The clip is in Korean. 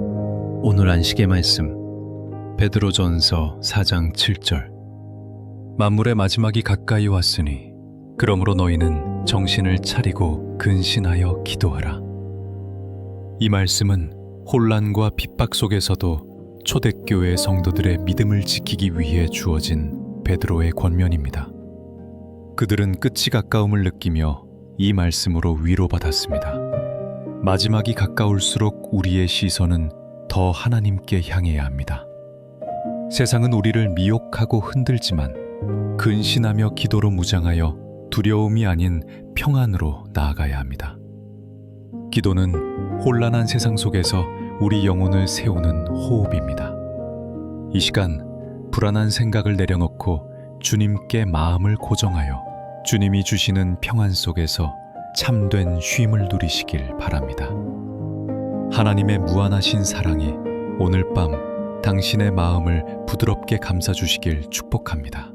오늘 안식의 말씀 베드로전서 4장 7절 만물의 마지막이 가까이 왔으니 그러므로 너희는 정신을 차리고 근신하여 기도하라. 이 말씀은 혼란과 핍박 속에서도 초대교회 성도들의 믿음을 지키기 위해 주어진 베드로의 권면입니다. 그들은 끝이 가까움을 느끼며 이 말씀으로 위로받았습니다. 마지막이 가까울수록 우리의 시선은 더 하나님께 향해야 합니다. 세상은 우리를 미혹하고 흔들지만 근신하며 기도로 무장하여 두려움이 아닌 평안으로 나아가야 합니다. 기도는 혼란한 세상 속에서 우리 영혼을 세우는 호흡입니다. 이 시간 불안한 생각을 내려놓고 주님께 마음을 고정하여 주님이 주시는 평안 속에서 참된 쉼을 누리시길 바랍니다. 하나님의 무한하신 사랑이 오늘 밤 당신의 마음을 부드럽게 감싸주시길 축복합니다.